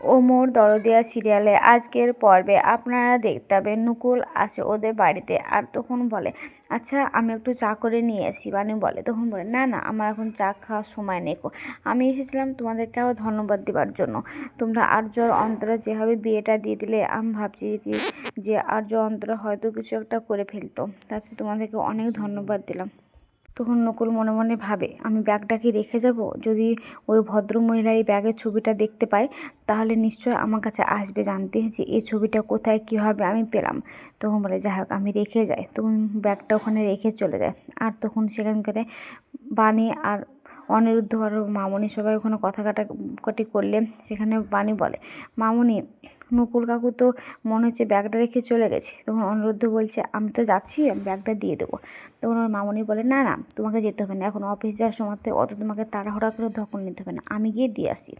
ও মোর দরদিয়া সিরিয়ালে আজকের পর্বে আপনারা দেখতে পাবেন নুকুল আসে ওদের বাড়িতে আর তখন বলে আচ্ছা আমি একটু চা করে নিয়ে আসি। বানি বলে, তখন বলে, না না, আমার এখন চা খাওয়ার সময় নেই। আমি এসেছিলাম তোমাদেরকে আরও ধন্যবাদ দেওয়ার জন্য। তোমরা আর্যর অন্তরে যেভাবে বিয়েটা দিয়ে দিলে, আমি ভাবছি কি যে আর্য অন্তরে হয়তো কিছু একটা করে ফেলতো। তাতে তোমাদেরকে অনেক ধন্যবাদ দিলাম। তখন নকুল মনে মনে ভাবে, আমি ব্যাগটাকে রেখে যাব? যদি ওই ভদ্রমহিলা এই ব্যাগের ছবিটা দেখতে পায়, তাহলে নিশ্চয় আমার কাছে আসবে জানতে যে এই ছবিটা কোথায়, কীভাবে আমি পেলাম। তখন বলে, যাই হোক, আমি রেখে যাই। তখন ব্যাগটা ওখানে রেখে চলে যায়। আর তখন সেখানকার বানিয়ে আর অনিরুদ্ধ আর মামনি সবাই ওখানে কথা কাটাকাটি করলে, সেখানে বাণী বলে, মামনি, নকুল কাকু তো মনে হচ্ছে ব্যাগটা রেখে চলে গেছে। তখন অনিরুদ্ধ বলছে, আমি তো যাচ্ছি, আমি ব্যাগটা দিয়ে দেবো। তখন ওর মামনি বলে, না না, তোমাকে যেতে হবে না, এখন অফিস যাওয়ার সময় অত তোমাকে তাড়াহুড়া করে ধকল নিতে হবে না, আমি গিয়ে দিয়ে আসি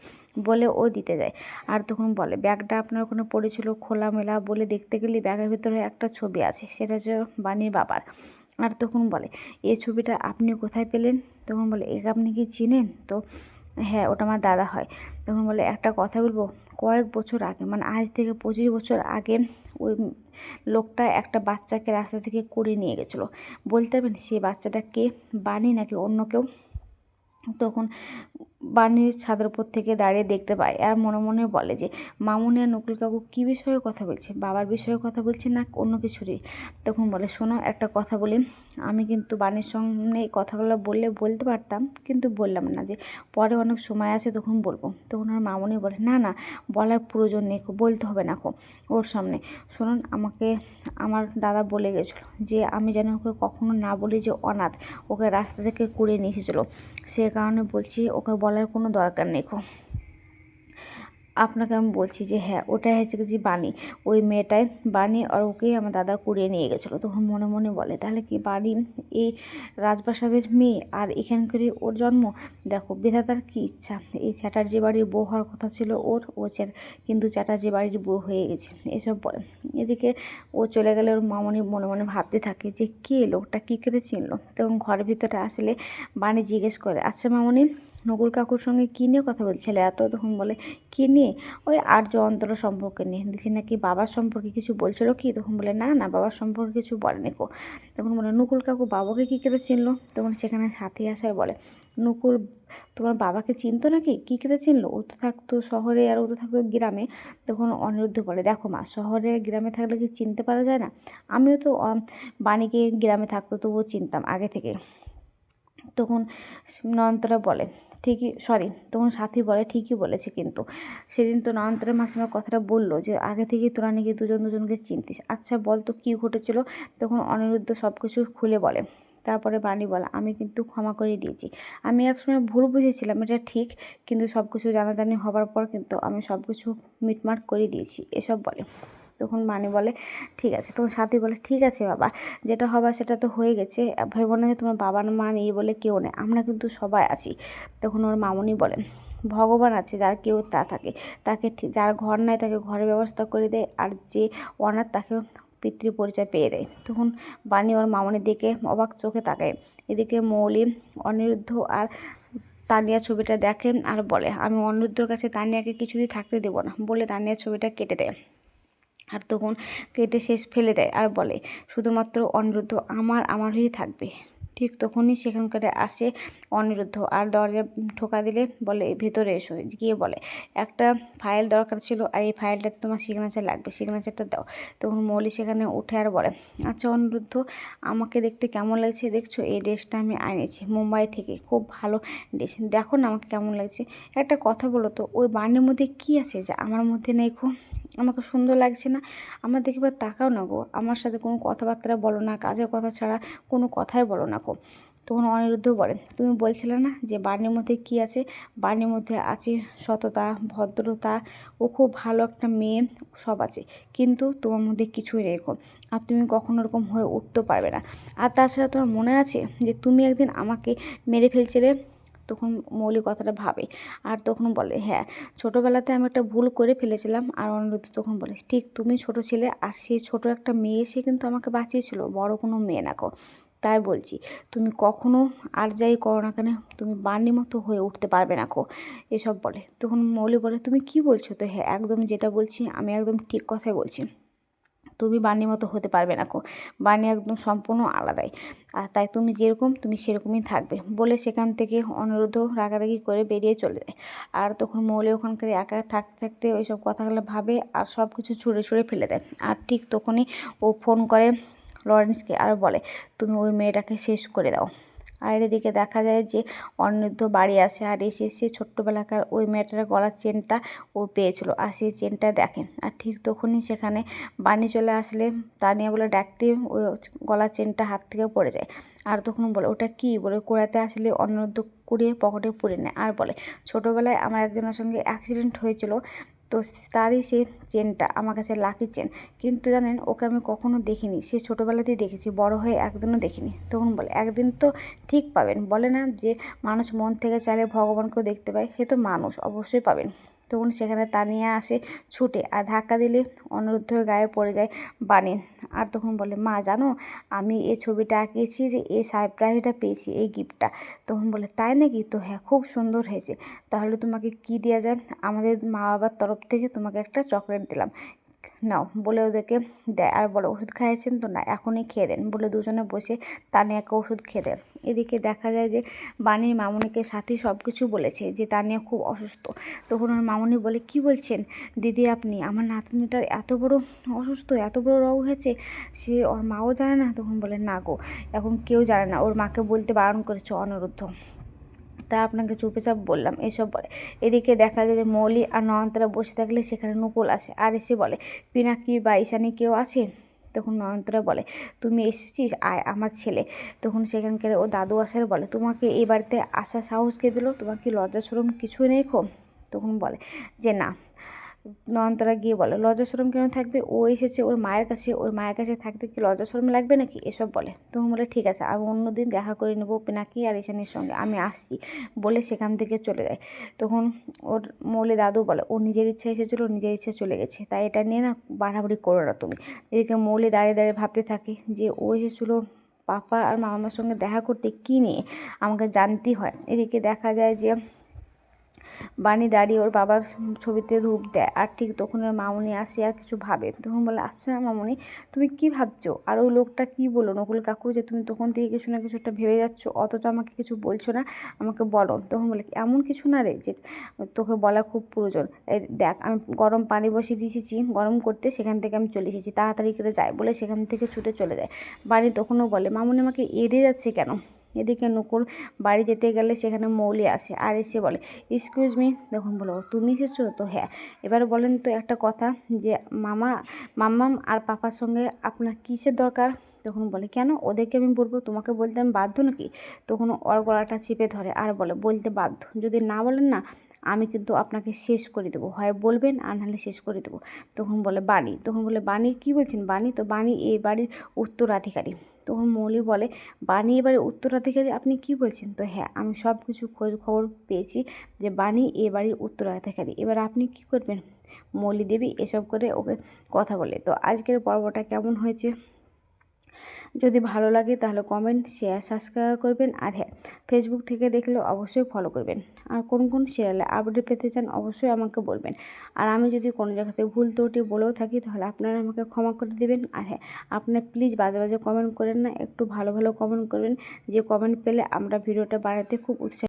বলে ও দিতে যায়। আর তখন বলে, ব্যাগটা আপনার ওখানে পড়েছিল খোলামেলা বলে দেখতে গেলে ব্যাগের ভিতরে একটা ছবি আছে, সেটা হচ্ছে বাণীর বাবার। আর তখন বলে এই ছবিটা আপনি কোথায় পেলেন? তখন বলে একে আপনি কি চিনেন? তো হ্যাঁ ওটা আমার দাদা হয়। তখন বলে, একটা কথা বলব, কয়েক বছর আগে মানে আজ থেকে পঁচিশ বছর আগে, ওই লোকটা একটা বাচ্চাকে রাস্তা থেকে করে নিয়ে গেছিল। বলতে পারবেন সেই বাচ্চাটা কে, বানি নাকি অন্য কেউ? তখন বাণীর ছাদের উপর থেকে দাঁড়িয়ে দেখতে পায় আর মনে মনে বলে যে, মামুনি আর নকুল কাকু কী বিষয়ে কথা বলছে? বাবার বিষয়ে কথা বলছে না অন্য কিছুরই? তখন বলে, শোনো, একটা কথা বলি। আমি কিন্তু বাণীর সামনে এই কথাগুলো বললে বলতে পারতাম, কিন্তু বললাম না যে, পরে অনেক সময় আছে তখন বলব। তখন আর মামুনি বলে, না না, বলার প্রয়োজন নেই বলতে হবে না, খো, ওর সামনে। শুনুন, আমাকে, আমার দাদা বলে গেছিল যে, আমি যেন ওকে কখনো না বলি যে, অনাথ, ওকে রাস্তা থেকে কুড়িয়ে নিয়ে এসেছিল। সে কারণে বলছি, ওকে বলার কোনো দরকার নেই আপনাকে আমি বলছি যে হ্যাঁ ওটাই হচ্ছে যে বাণী, ওই মেয়েটাই বাণী আর ওকেই আমার দাদা কুড়িয়ে নিয়ে গেছিল। তখন মনে মনে বলে, তাহলে কি বাণী এই রাজপ্রাসাদের মেয়ে আর এখানকারই ওর জন্ম? দেখো, বিধাতার কী ইচ্ছা? এই চ্যাটার্জি বাড়ির বউ হওয়ার কথা ছিল ওর, ও কিন্তু চ্যাটার্জি বাড়ির বউ হয়ে গেছে। এসব বলে। এদিকে ও চলে গেলে ওর মামনি মনে মনে ভাবতে থাকে যে কে লোকটা, কী করে চিনলো? তখন ঘরের ভিতরে আসলে বাণী জিজ্ঞেস করে আচ্ছা মামনি নকুল কাকুর সঙ্গে কী নিয়ে কথা বলছিলে এত তখন বলে, কী নিয়ে? ওই আর্য অন্তর সম্পর্কে নিয়ে। দেখছি নাকি বাবার সম্পর্কে কিছু বলছিল কি? তখন বলে, না না, বাবার সম্পর্কে কিছু বলেনি কো তখন বলে, নকুল কাকু বাবাকে কী করে চিনলো তখন সেখানে সাথী আসায় বলে, নকুল, তোমার বাবাকে চিনতো নাকি? কী করে চিনলো ও তো থাকতো শহরে আর ও তো থাকতো গ্রামে। তখন অনিরুদ্ধ বলে, দেখো মা, শহরে গ্রামে থাকলে কি চিনতে পারা যায় না? আমিও তো বাণীকে গ্রামে থাকতো, তবুও চিনতাম আগে থেকে। তখন নয়নতারা বলে, ঠিকই সরি তখন সাথী বলে, ঠিকই বলেছে কিন্তু। সেদিন তো নয়নতারা মাসিমার কথাটা বলল যে, আগে থেকেই তোরা নাকি দুজন দুজনকে চিনতিস। আচ্ছা বল তো কী ঘটেছিল? তখন অনিরুদ্ধ সব কিছু খুলে বলে। তারপরে বাণী বলে, আমি কিন্তু ক্ষমা করে দিয়েছি। আমি একসময় ভুল বুঝেছিলাম, এটা ঠিক, কিন্তু সব কিছু জানাজানি হবার পর কিন্তু আমি সব কিছু মিটমাট করে দিয়েছি, এসব বলে। তখন মানে বলে, ঠিক আছে। তখন সাথী বলে, ঠিক আছে বাবা, যেটা হবার সেটা তো হয়ে গেছে। ভেবো না যে তোমার বাবার মা নেই বলে কেউ নেই, আমরা কিন্তু সবাই আছি। তখন ওর মামনি বলেন ভগবান আছে, যার কেউ তা থাকে, তাকে যার ঘর নাই তাকে ঘরের ব্যবস্থা করে দেয়, আর যে অনাথ তাকে পিতৃ পরিচয় পেয়ে দেয়। তখন বাণী ওর মামনির দিকে অবাক চোখে তাকায়। এদিকে মৌলি, অনিরুদ্ধ আর তানিয়া ছবিটা দেখেন আর বলে, আমি অনিরুদ্ধর কাছে তানিয়াকে কিছুতেই থাকতে দেবো না। বলে তানিয়ার ছবিটা কেটে দেয়। আর তখন কেটে শেষ ফেলে দেয় আর বলে, শুধুমাত্র অনিরুদ্ধ আমার আমার হয়েই থাকবে। ঠিক তখনই সেখানকার আসে অনিরুদ্ধ আর দরজা ঠোকা দিলে বলে, ভেতরে এসো। গিয়ে বলে, একটা ফাইল দরকার ছিল আর এই ফাইলটাতে তোমার সিগনেচার লাগবে সিগনেচারটা দাও। তখন মৌলি সেখানে উঠে আর বলে আচ্ছা অনিরুদ্ধ, আমাকে দেখতে কেমন লাগছে? দেখছ, এই ড্রেসটা আমি আনিয়েছি মুম্বাই থেকে, খুব ভালো ড্রেস। দেখো না আমাকে কেমন লাগছে। একটা কথা বলো তো, ওই বানের মধ্যে কি আছে যে আমার মধ্যে নেই খুব? আমাকে সুন্দর লাগছে না। আমার দেখিবার তাকাও না গো। আমার সাথে কোনো কথাবার্তা বলো না, কাজের কথা ছাড়া কোনো কথাই বলো না গো। তখন অনিরুদ্ধ বলেন তুমি বলছিলে না যে বাণীর মধ্যে কি আছে? বাণীর মধ্যে আছে সততা, ভদ্রতা, ও খুব ভালো একটা মেয়ে, সব আছে। কিন্তু তোমার মধ্যে কিছুই নেই রেখো আর তুমি কখনো ওরকম হয়ে উঠতে পারবে না। আর তাছাড়া তোমার মনে আছে যে তুমি একদিন আমাকে মেরে ফেলছিলে? তখন মৌলিক কথাটা ভাবে। আর তখন বলে হ্যাঁ ছোটোবেলাতে আমি একটা ভুল করে ফেলেছিলাম। আর অনিরুদ্ধ তখন বলে, ঠিক, তুমি ছোট ছিলে আর সেই ছোট একটা মেয়ে, সে কিন্তু আমাকে বাঁচিয়েছিল, বড় কোনো মেয়ে নাকো তাই বলছি, তুমি কখনো আর যাই করো না কেন, তুমি বাণী মতো হয়ে উঠতে পারবে না কো এসব বলে। তখন মৌলি বলে, তুমি কি বলছো? তো হ্যাঁ একদম যেটা বলছি, আমি একদম ঠিক কথাই বলছি। তুমি বানির মতো হতে পারবে না কো। বানি একদম সম্পূর্ণ আলাদাই। আর তাই তুমি যেরকম, তুমি সেরকমই থাকবে। বলে সেখান থেকে অনুরোধ রাগারাগি করে বেরিয়ে চলে যায়। আর তখন মৌলি ওখানকার একা থাকতে থাকতে ওইসব কথাগুলো ভাবে আর সব কিছু ছুঁড়ে ছুঁড়ে ফেলে দেয়। আর ঠিক তখনই ও ফোন করে লরেন্সকে আর বলে, তুমি ওই মেয়েটাকে শেষ করে দাও। আর এদিকে দেখা যায় যে অনিরুদ্ধ বাড়ি আসে আর এসে সে ছোট্টবেলাকার ওই মেয়েটার গলার চেনটা ও পেয়েছিল। আর সেই চেনটা দেখেন, আর ঠিক তখনই সেখানে বাণী চলে আসলে তানিয়া বলে ডাকতে ওই গলার চেনটা হাত থেকে পড়ে যায়। আর তখন বলে, ওটা কি? বলে, কোড়াতে আসলে অনিরুদ্ধ কুড়িয়ে পকেটে পুড়ে নেয়। আর বলে, ছোটোবেলায় আমার একজনের সঙ্গে অ্যাক্সিডেন্ট হয়েছিল তো তারই সে চেনটা, আমার কাছে লাকি চেন কিন্তু জানেন, ওকে আমি কখনো দেখিনি। সে ছোটোবেলাতেই দেখেছি, বড় হয়ে একদিনও দেখিনি। তখন বলে, একদিন তো ঠিক পাবেন। বলে না যে, মানুষ মন থেকে চাইলে ভগবানকেও দেখতে পায়, সে তো মানুষ, অবশ্যই পাবেন। তখন সেখানে তানিয়া আসে ছুটে আর ধাক্কা দিলে অনুরুদ্ধর গায়ে পড়ে যায় বাণী। আর তখন বলে, মা, জানো, আমি এই ছবিটা আঁকিয়েছি যে এই সারপ্রাইজটা পেয়েছি, এই গিফটটা। তখন বলে, তাই নাকি? তো হ্যাঁ খুব সুন্দর হয়েছে। তাহলে তোমাকে কি দেওয়া যায়? আমাদের মা বাবার তরফ থেকে তোমাকে একটা চকলেট দিলাম। নাও, বলে ওদেরকে দেয়। আর বলে, ওষুধ খাইয়েছেন তো? না, এখনই খেয়ে দেন। বলে দুজনে বসে তানিয়াকে ওষুধ খেয়ে দেন। এদিকে দেখা যায় যে বাণীর মামুনিকে সাথে সব কিছু বলেছে যে তানিয়া খুব অসুস্থ। তখন ওর মামুনি বলে, কি বলছেন? দিদি আপনি, আমার নাতনিটার এত বড় অসুস্থ, এত বড় রোগ হয়েছে, সে ওর মাও জানে না? তখন বলে, না গো, এখন কেউ জানে না। ওর মাকে বলতে বারণ করেছে অনিরুদ্ধ। তা আপনাকে চুপেচাপ বললাম, এসব বলে। এদিকে দেখা যায় যে মৌলি আর নয়নতারা বসে থাকলে সেখানে নকুল আসে আর এসে বলে পিনাকি বা ঈশানি কেউ আছে? তখন নয়নতারা বলে, তুমি এসেছিস? আয়, আমার ছেলে। তখন সেখানকার ও দাদু আসার বলে, তোমাকে এই বাড়িতে আসা সাহস কে দিল? তোমার কি লজ্জা সরম কিছুই নেই খো তখন বলে, যে না। নয়নতারা গিয়ে বলে, লজ্জা শরম কেন থাকবে? ও এসেছে ওর মায়ের কাছে, ওর মায়ের কাছে থাকতে কি লজ্জা শরম লাগবে নাকি? এসব বলে। তখন বলে, ঠিক আছে, আমি অন্যদিন দেখা করে নেব পিনাকি আর ঈশানির সঙ্গে। আমি আসছি। বলে সেখান থেকে চলে যায়। তখন ওর মৌলে দাদু বলে ও নিজের ইচ্ছা এসেছিল নিজের ইচ্ছা চলে গেছে। তাই এটা নিয়ে না বাড়াবাড়ি করো না তুমি। এদিকে মৌলে দাঁড়িয়ে দাঁড়িয়ে ভাবতে থাকে যে, ও এসেছিল পাপা আর মামার সঙ্গে দেখা করতে কী নিয়ে? আমাকে জানতেই হয়। এদিকে দেখা যায় যে বানি দাঁড়িয়ে ওর বাবার ছবিতে ধূপ দেয়। আর ঠিক তখন ওর মামুনি আসে আর কিছু ভাবে। তখন বলে আচ্ছা মামনি, তুমি কি ভাবছ? আর ওই লোকটা কি বলো নকুল কাকু যে তুমি তখন থেকে কিছু না কিছু একটা ভেবে যাচ্ছ, অথচ আমাকে কিছু বলছো না, আমাকে বলো। তখন বলে, এমন কিছু না রে, যে তোকে বলা খুব প্রয়োজন। দেখ, আমি গরম পানি বসিয়ে দিয়েছি গরম করতে, সেখান থেকে আমি চলে এসেছি। তাড়াতাড়ি করে যাই বলে সেখান থেকে ছুটে চলে যায়। বাড়ি তখনও বলে, মামুনি আমাকে এড়ে যাচ্ছে কেন? এদিকে নকুল বাড়ি যেতে গেলে সেখানে মৌলি আসে আর এসে বলে এক্সকিউজ মি তখন বলো তুমি এসেছ? তো হ্যাঁ এবার বলেন তো একটা কথা যে মামা, মাম্মাম আর পাপার সঙ্গে আপনার কিসের দরকার? তখন বলে, কেন? ওদেরকে আমি বলব, তোমাকে বলতে আমি বাধ্য নাকি? তখন ওর গলাটা চেপে ধরে আর বলে, বলতে বাধ্য। যদি না বলেন না, আমি কিন্তু আপনাকে শেষ করে দেবো। হয় বলবেন আর নাহলে শেষ করে দেবো। তখন বলে, বাণী? তখন বলে, বাণী? কী বলছেন? বাণী তো, বাণী এই বাড়ির উত্তরাধিকারী। তখন মৌলি বলে, বাণী এবারে উত্তরাধিকারী? আপনি কি বলছেন? তো হ্যাঁ আমি সব কিছু খোঁজ খবর পেয়েছি যে বাণী এ বাড়ির উত্তরাধিকারী। এবার আপনি কি করবেন? মৌলি দেবী এসব করে ওকে কথা বলে। তো আজকের পর্বটা কেমন হয়েছে? যদি ভালো লাগে তাহলে কমেন্ট শেয়ার সাবস্ক্রাইব করবেন। আর হ্যাঁ ফেসবুক থেকে দেখলে অবশ্যই ফলো করবেন। আর কোন কোন সিরিয়ালে আপডেট পেতে চান অবশ্যই আমাকে বলবেন। আর আমি যদি কোনো জায়গাতে ভুল ত্রুটি বলেও থাকি তাহলে আপনারা আমাকে ক্ষমা করে দেবেন। আর হ্যাঁ আপনার প্লিজ বাজে বাজে কমেন্ট করেন না, একটু ভালো ভালো কমেন্ট করবেন। যে কমেন্ট পেলে আমরা ভিডিওটা বানাতে খুব উৎসাহ